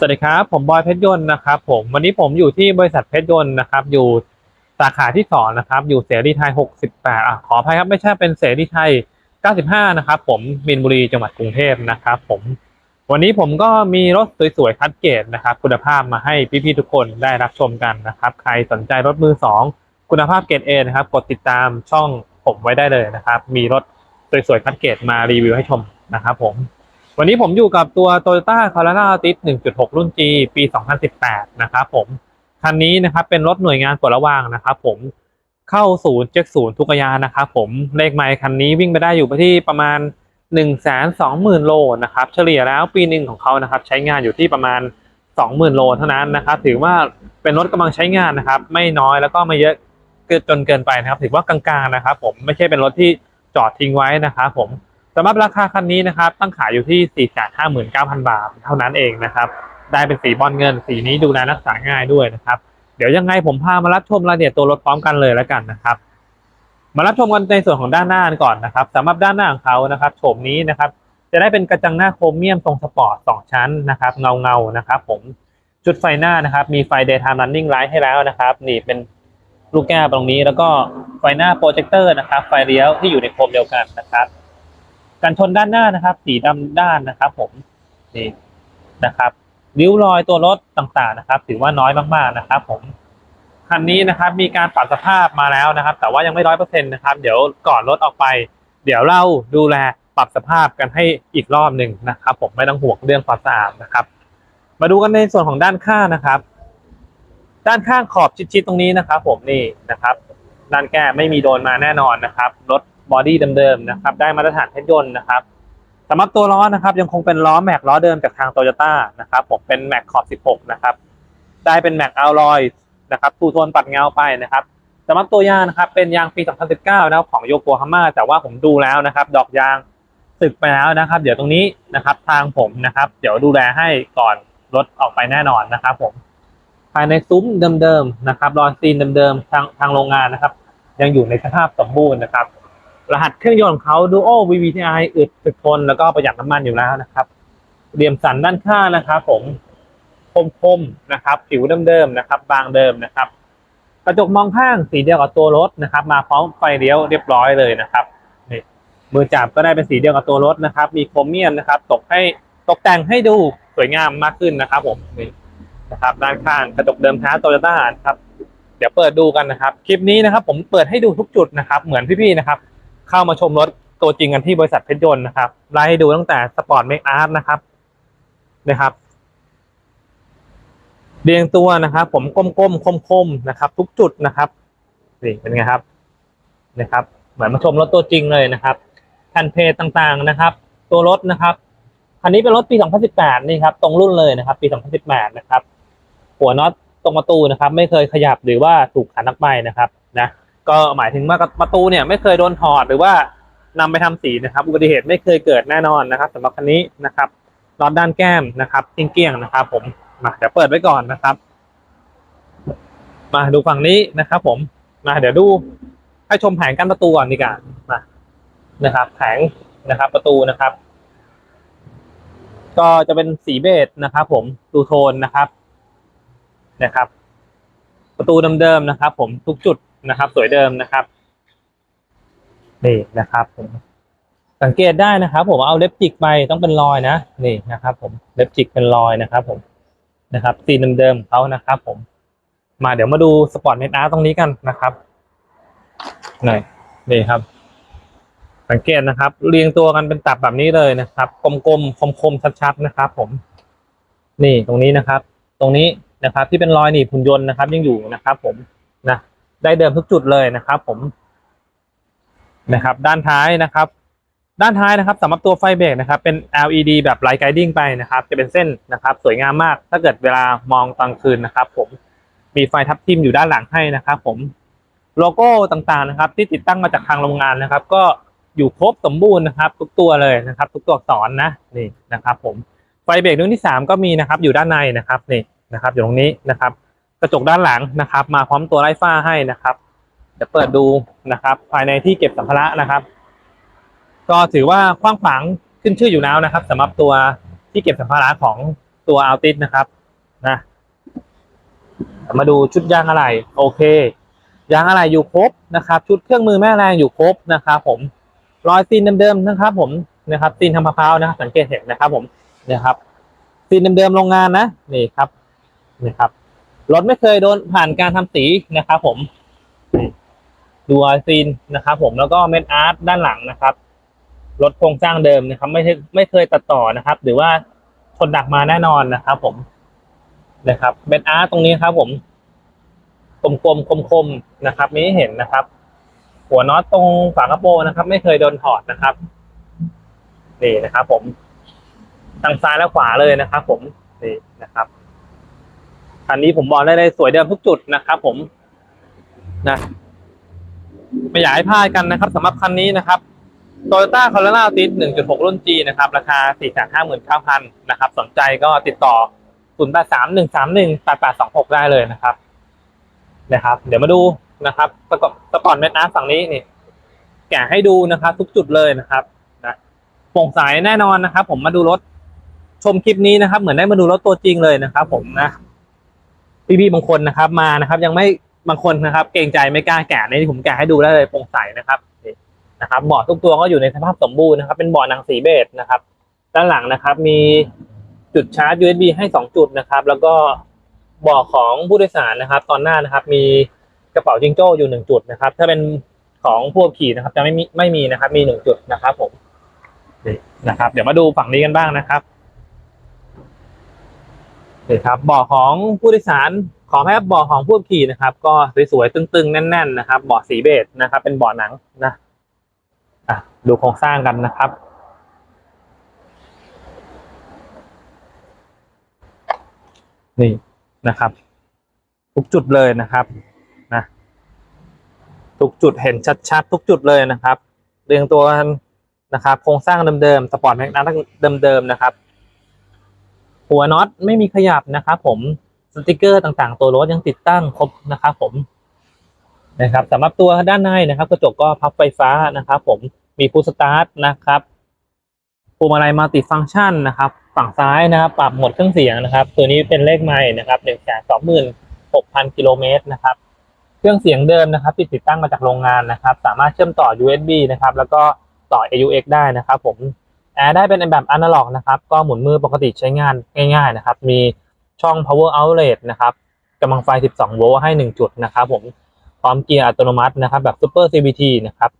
สวัสดีครับ ผมบอยเพชรยนต์นะครับผมวันนี้ผมอยู่ที่บริษัทเพชรยนต์นะครับ อยู่สาขาที่สองนะครับ อยู่เสรีไทย 68อะขออภัยครับไม่ใช่เป็นเสรีไทย 95 นะครับ ผมมินบุรีจังหวัดกรุงเทพนะครับ ผมวันนี้ผมก็มีรถสวยๆคัดเกรดนะครับ คุณภาพมาให้พี่ๆทุกคนได้รับชมกันนะครับ ใครสนใจรถมือสองคุณภาพเกรด A นะครับ กดติดตามช่องผมไว้ได้เลยนะครับ มีรถสวยๆคัดเกรดมารีวิวให้ชมนะครับ ผม วันนี้ผมอยู่กับตัว Toyota Corolla Altis 1.6 รุ่น G ปี 2018 นะครับผม คันนี้นะครับเป็นรถหน่วยงานปลดระวางนะครับผมเข้าศูนย์เจ็คศูนย์ทุกยานนะครับผมเลขไมล์คันนี้วิ่งไปได้อยู่ที่ประมาณ 1 2 0 0 0 0 โลนะครับเฉลี่ยแล้วปีหนึ่งของเขานะครับใช้งานอยู่ที่ประมาณ 20,000 โลเท่านั้นนะครับถือว่าเป็นรถกำลังใช้งานนะครับไม่น้อยแล้วก็ไม่เยอะเกินจนเกินไปนะครับ ถือว่ากลางๆนะครับผมไม่ใช่เป็นรถที่จอดทิ้งไว้นะครับผม สำหรับราคาคันนี้นะครับตั้งขายอยู่ที่ 459,000 บาทเท่านั้นเองนะครับได้เป็นสีบอลเงิน สีนี้ดูแลรักษาง่ายด้วยนะครับ เดี๋ยวยังไงผมพามารับชมรายละเอียดตัวรถพร้อมกันเลยแล้วกันนะครับ มารับชมกันในส่วนของด้านหน้ากันก่อนนะครับสำหรับด้านหน้าของเขานะครับโฉมนี้นะครับ จะได้เป็นกระจังหน้าโครเมียมทรงสปอร์ตสองชั้นนะครับ เงาเงานะครับผมจุดไฟหน้านะครับ มีไฟ daytime running light ให้แล้วนะครับ นี่เป็นลูกแก้วตรงนี้แล้วก็ไฟหน้าโปรเจคเตอร์นะครับ ไฟเลี้ยวที่อยู่ในโคมเดียวกันนะครับ กันชนด้านหน้านะครับ สีดำด้านนะครับ ผมนี่นะครับริ้วรอยตัวรถต่างๆนะครับ ถือว่าน้อยมากๆนะครับ ผมคันนี้นะครับ มีการปรับสภาพมาแล้วนะครับ แต่ว่ายังไม่ร้อยเปอร์เซ็นต์นะครับ เดี๋ยวก่อนรถออกไป เดี๋ยวเราดูแลปรับสภาพกันให้อีกรอบหนึ่งนะครับ ผมไม่ต้องห่วงเรื่องความสะอาดนะครับ มาดูกันในส่วนของด้านข้างนะครับ ด้านข้างขอบชิดๆตรงนี้นะครับ ผมนี่นะครับ ด้านแก้ไม่มีโดนมาแน่นอนนะครับรถ บอดี้เดิมๆนะครับ ได้มาตรฐานเพชรยนต์นะครับสำหรับตัวล้อนะครับ ยังคงเป็นล้อแม็กล้อเดิมจากทางโตโยต้านะครับผมเป็นแม็กขอบ 16 นะครับ ได้เป็นแม็กอัลลอยนะครับทูโทนปัดเงาไปนะครับสำหรับตัวยางนะครับ เป็นยางปี 2019 นะครับของโยโกฮาม่าแต่ว่าผมดูแล้วนะครับ ดอกยางสึกไปแล้วนะครับ เดี๋ยวตรงนี้นะครับ ทางผมนะครับ เดี๋ยวดูแลให้ก่อนรถออกไปแน่นอนนะครับ ผม ภายในซุ้มเดิมๆนะครับรอยซีนเดิมๆทางทางโรงงานนะครับ ยังอยู่ในสภาพสมบูรณ์นะครับ รหัสเครื่องยนต์ของเขา Duo VVTi อึดถึกทนแล้วก็ประหยัดน้ำมันอยู่แล้วนะครับเหลี่ยมสันด้านข้างนะครับผมคมๆนะครับ ผิวเดิมๆนะครับ บางเดิมนะครับ กระจกมองข้างสีเดียวกับตัวรถนะครับ มาพร้อมไฟเลี้ยวเรียบร้อยเลยนะครับนี่มือจับก็ได้เป็นสีเดียวกับตัวรถนะครับ มีโครเมียมนะครับ ตกให้ตกแต่งให้ดูสวยงามมากขึ้นนะครับ ผมนี่นะครับ ด้านข้างกระจกเดิมแท้โตโยต้าครับ เดี๋ยวเปิดดูกันนะครับ คลิปนี้นะครับ ผมเปิดให้ดูทุกจุดนะครับ เหมือนพี่ๆนะครับ เข้ามาชมรถตัวจริงกันที่บริษัทเพชรยนต์นะครับไล่ให้ดูตั้งแต่สปอร์ตเมคอาร์ตนะครับนะครับเรียงตัวนะครับ ผมก้มๆคมๆนะครับ ทุกจุดนะครับนี่เป็นไงครับนะครับ เหมือนมาชมรถตัวจริงเลยนะครับแผ่นเพจต่างๆนะครับ ตัวรถนะครับคันนี้เป็นรถปี 2018 นี่ครับ ตรงรุ่นเลยนะครับ ปี 2018 นะครับ หัวน็อตตรงประตูนะครับ ไม่เคยขยับหรือว่าถูกขันออกไปนะครับ นะ ก็หมายถึงว่าประตูเนี่ยไม่เคยโดนถอดหรือว่านำไปทำสีนะครับ อุบัติเหตุไม่เคยเกิดแน่นอนนะครับสำหรับคันนี้นะครับรอบด้านแก้มนะครับเกลี้ยงๆนะครับ ผมมาเดี๋ยวเปิดไว้ก่อนนะครับ มาดูฝั่งนี้นะครับ ผมมาเดี๋ยวดูให้ชมแผงกั้นประตูก่อนดีกว่ามานะครับ แผงนะครับ ประตูนะครับ ก็จะเป็นสีเบจนะครับ ผมดูโทนนะครับนะครับ ประตูเดิมๆนะครับ ผมทุกจุด นะครับ สวยเดิมนะครับนี่นะครับผมสังเกตได้นะครับ ผมเอาเล็บจิกไปต้องเป็นรอยนะนี่นะครับ ผมเล็บจิกเป็นรอยนะครับ ผมนะครับสีเดิมๆเขานะครับ ผม มาเดี๋ยวมาดูสปอร์ตเมทอาร์ตรงนี้กันนะครับหน่อยนี่ครับ สังเกตนะครับ เรียงตัวกันเป็นตับแบบนี้เลยนะครับกลมๆคมๆชัดๆนะครับ ผม นี่ตรงนี้นะครับ ตรงนี้นะครับ ที่เป็นรอยหนีบหุ่นยนต์นะครับ ยังอยู่นะครับ ผมนะ ได้เดิมทุกจุดเลยนะครับผมนะครับ ด้านท้ายนะครับ ด้านท้ายนะครับสำหรับตัวไฟเบรกนะครับ เป็น LED แบบไลท์ไกดิ้งไปนะครับ จะเป็นเส้นนะครับ สวยงามมาก ถ้าเกิดเวลามองตอนคืนนะครับ ผมมีไฟทับทิมอยู่ด้านหลังให้นะครับ ผมโลโก้ต่างๆนะครับ ที่ติดตั้งมาจากทางโรงงานนะครับ ก็อยู่ครบสมบูรณ์นะครับ ทุกตัวเลยนะครับ ทุกตัวอักษรนะนี่นะครับ ผมไฟเบรกดวงที่สามก็มีนะครับ อยู่ด้านในนะครับนี่นะครับ อยู่ตรงนี้นะครับ กระจกด้านหลังนะครับ มาพร้อมตัวไล่ฟ้าให้นะครับเดี๋ยวเปิดดูนะครับ ภายในที่เก็บสัมภาระนะครับ ก็ถือว่ากว้างขวางขึ้นชื่ออยู่แล้วนะครับสำหรับตัวที่เก็บสัมภาระของตัวอัลติสนะครับนะมาดูชุดยางอะไรโอเคยางอะไรอยู่ครบนะครับ ชุดเครื่องมือแม่แรงอยู่ครบนะครับผมรอยซีนเดิมๆนะครับ ผมนะครับซีนทำมะพร้าวนะครับสังเกตเห็นนะครับ ผมนี่ครับซีนเดิมๆโรงงานนะนี่ครับนี่ครับ รถไม่เคยโดนผ่านการทำสีนะครับผมดูอยซีนนะครับผมแล้วก็เม็ดอาร์ตด้านหลังนะครับรถโครงสร้างเดิมนะครับ ไม่ไม่เคยตัดต่อนะครับ หรือว่าทนดักมาแน่นอนนะครับ ผมนะครับเม็ดอาร์ตตรงนี้ครับ ผมกลมๆคมๆนะครับมีให้เห็นนะครับ หัวน็อตตรงฝากระโปรงนะครับ ไม่เคยโดนถอดนะครับนี่นะครับ ผมทางซ้ายและขวาเลยนะครับ ผมนี่นะครับ คันนี้ผมบอกได้เลยสวยเดิมทุกจุดนะครับผมนะไม่อยากให้พลาดกันนะครับสำหรับคันนี้นะครับ Toyota Corolla Altis 1.6 รุ่น G นะครับ ราคา 459,000 นะครับ สนใจก็ติดต่อ 0831318826 ได้เลยนะครับนะครับ เดี๋ยวมาดูนะครับสปอร์ตสปอร์ตเมทอาร์ฝั่งนี้นี่ แกะให้ดูนะครับ ทุกจุดเลยนะครับนะโปร่งใสแน่นอนนะครับ ผมมาดูรถชมคลิปนี้นะครับ เหมือนได้มาดูรถตัวจริงเลยนะครับ ผมนะ พี่ๆบางคนนะครับมานะครับ ยังไม่บางคนนะครับ เกรงใจไม่กล้าแกะในที่ผมแกะให้ดูได้เลยโปร่งใสนะครับนี่นะครับเบาะทุกตัวก็อยู่ในสภาพสมบูรณ์นะครับ เป็นเบาะหนังสีเบจนะครับ ด้านหลังนะครับ มีจุดชาร์จ USB ให้สองจุดนะครับ แล้วก็เบาะของผู้โดยสารนะครับ ตอนหน้านะครับ มีกระเป๋าจิงโจ้อยู่หนึ่งจุดนะครับ ถ้าเป็นของผู้ขี่นะครับ จะไม่มีไม่มีนะครับ มีหนึ่งจุดนะครับ ผมนี่นะครับ เดี๋ยวมาดูฝั่งนี้กันบ้างนะครับ นี่ครับเบาะของผู้โดยสารขอให้เบาะของผู้ขับขี่นะครับ ก็สวยๆตึงๆ แน่น ๆ นะครับเบาะสีเบจนะครับ เป็นเบาะหนังนะอะดูโครงสร้างกันนะครับนี่นะครับ ทุกจุดเลยนะครับนะทุกจุดเห็นชัดๆ ทุกจุดเลยนะครับ เรียงตัวกันนะครับ โครงสร้างเดิมๆสปอร์ตแม็กนัทเดิมๆนะครับ หัวน็อตไม่มีขยับนะครับผมสติกเกอร์ต่างๆ ตัวรถยังติดตั้งครบนะครับผมนะครับสำหรับตัวด้านในนะครับ กระจกก็พับไฟฟ้านะครับผมมีพุชสตาร์ทนะครับพวงมาลัยมัลติฟังก์ชันนะครับฝั่งซ้ายนะครับปรับโหมดเครื่องเสียงนะครับ ตัวนี้เป็นเลขไม้นะครับหนึ่งแสนสองหมื่นหกพันกิโลเมตรนะครับ เครื่องเสียงเดิมนะครับที่ติดตั้งมาจากโรงงานนะครับ สามารถเชื่อมต่อ USB นะครับ แล้วก็ต่อ AUX ได้นะครับ ผม แอร์ได้เป็นแบบอนาล็อกนะครับก็หมุนมือปกติใช้งานง่ายๆนะครับมีช่อง power outlet นะครับกำลังไฟ 12 โวลต์ให้ 1 จุดนะครับผมพร้อมเกียร์อัตโนมัตินะครับแบบ Super CVT นะครับ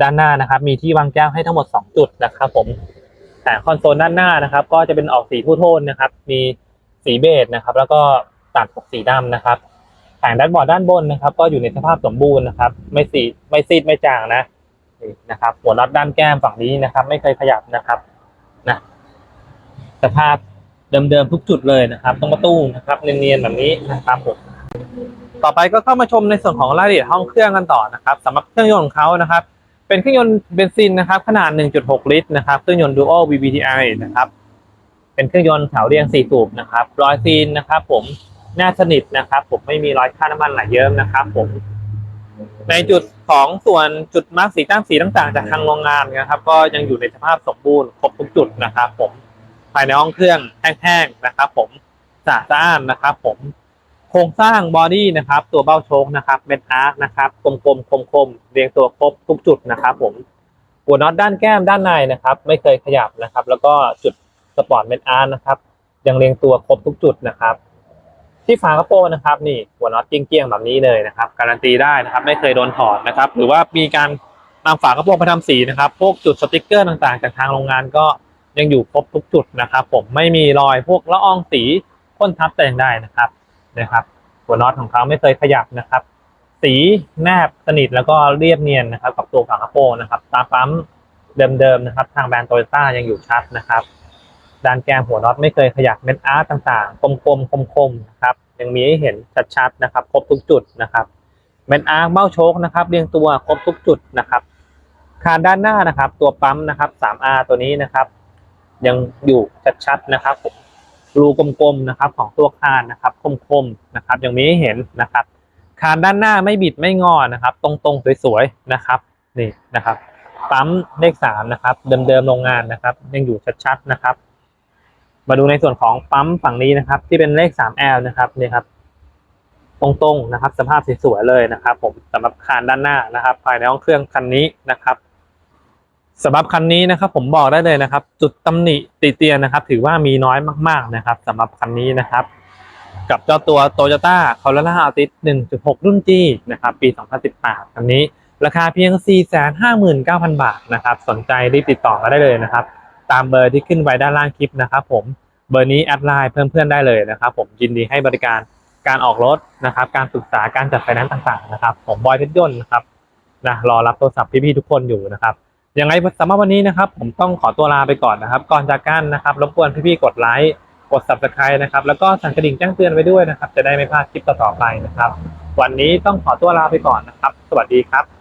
ด้านหน้านะครับมีที่วางแก้วให้ทั้งหมด 2 จุดนะครับผมแต่คอนโซลด้านหน้านะครับ ก็จะเป็นออกสีผู้โทนนะครับ มีสีเบจนะครับ แล้วก็ตัดกับสีดำนะครับแผงแดชบอร์ดด้านบนนะครับ ก็อยู่ในสภาพสมบูรณ์นะครับ ไม่สีไม่ซีดไม่จางนะ นี่นะครับ หัวน็อตด้านแก้มฝั่งนี้นะครับ ไม่เคยขยับนะครับนะสภาพเดิมๆทุกจุดเลยนะครับตรงประตูนะครับเนียนๆแบบนี้นะครับผมต่อไปก็เข้ามาชมในส่วนของรายละเอียดห้องเครื่องกันต่อนะครับสำหรับเครื่องยนต์ของเขานะครับ เป็นเครื่องยนต์เบนซินนะครับ ขนาด 1.6 ลิตรนะครับเครื่องยนต์ Dual VVTi นะครับ เป็นเครื่องยนต์แถวเรียง 4 สูบนะครับรอยซีนนะครับ ผมหน้าสนิทนะครับ ผมไม่มีรอยค่าน้ำมันไหลเยิ้มนะครับ ผม ในจุดของส่วนจุดมาร์กสีตั้งสีต่างๆ จากทางโรงงานนะครับ ก็ยังอยู่ในสภาพสมบูรณ์ครบทุกจุดนะครับ ผมภายในห้องเครื่องแห้งๆนะครับ ผมสะอาดนะครับ ผมโครงสร้างบอดี้นะครับ ตัวเบ้าโชคนะครับเป็นอาร์คนะครับกลมๆคมๆเรียงตัวครบทุกจุดนะครับ ผมหัวน็อตด้านแก้มด้านในนะครับ ไม่เคยขยับนะครับ แล้วก็จุดสปอร์ตเมนอาร์นะครับ ยังเรียงตัวครบทุกจุดนะครับ ที่ฝากระโปรงนะครับนี่หัวน็อตเกี้ยงๆแบบนี้เลยนะครับ การันตีได้นะครับ ไม่เคยโดนถอดนะครับ หรือว่ามีการนำฝากระโปรงไปทำสีนะครับพวกจุดสติกเกอร์ต่างๆ จากทางโรงงานก็ยังอยู่ครบทุกจุดนะครับ ผมไม่มีรอยพวกละอองสีพ่นทับแต่งใดนะครับนะครับ หัวน็อตของเขาไม่เคยขยับนะครับ สีแนบสนิทแล้วก็เรียบเนียนนะครับ กับตัวฝากระโปรงนะครับตาปั๊มเดิมๆนะครับ ทางแบรนด์โตโยต้ายังอยู่ชัดนะครับ ด้านแก้มหัวน็อตไม่เคยขยับเม็ดอาร์ตต่างๆกลมๆคมๆนะครับยังมีให้เห็นชัดๆนะครับ ครบทุกจุดนะครับเม็ดอาร์เบ้าโชคนะครับ เรียงตัวครบทุกจุดนะครับคานด้านหน้านะครับ ตัวปั๊มนะครับ 3R ตัวนี้นะครับ ยังอยู่ชัดๆนะครับรูกลมๆนะครับ ของตัวคานนะครับ คมๆนะครับ ยังมีให้เห็นนะครับ คานด้านหน้าไม่บิดไม่งอนะครับ ตรงๆสวยๆนะครับนี่นะครับปั๊มเลขสามนะครับ เดิมๆโรงงานนะครับ ยังอยู่ชัดๆนะครับ มาดูในส่วนของปั๊มฝั่งนี้นะครับ ที่เป็นเลข 3L นะครับนี่ครับ ตรงๆนะครับ สภาพสวยๆเลยนะครับ ผมสำหรับคานด้านหน้านะครับ ภายในห้องเครื่องคันนี้นะครับสำหรับคันนี้นะครับผมบอกได้เลยนะครับ จุดตำหนิติเตียนนะครับ ถือว่ามีน้อยมากๆนะครับสำหรับคันนี้นะครับ กับเจ้าตัว Toyota Corolla Altis 1.6 รุ่น G นะครับปี 2018คันนี้ ราคาเพียง 459,000 บาทนะครับ สนใจรีบติดต่อมาได้เลยนะครับ ตามเบอร์ที่ขึ้นไว้ด้านล่างคลิปนะครับผมเบอร์นี้แอดไลน์เพิ่มเพื่อนได้เลยนะครับผมยินดีให้บริการการออกรถนะครับ การปรึกษาการจัดไฟแนนซ์ต่างๆนะครับผมบอยเพชรยนต์นะครับนะรอรับโทรศัพท์พี่ๆทุกคนอยู่นะครับยังไงสำหรับวันนี้นะครับ ผมต้องขอตัวลาไปก่อนนะครับ ก่อนจากกันนะครับรบกวนพี่ๆกดไลค์กด subscribe นะครับแล้วก็สั่นกระดิ่งแจ้งเตือนไว้ด้วยนะครับ จะได้ไม่พลาดคลิปต่อๆไปนะครับ วันนี้ต้องขอตัวลาไปก่อนนะครับ สวัสดีครับ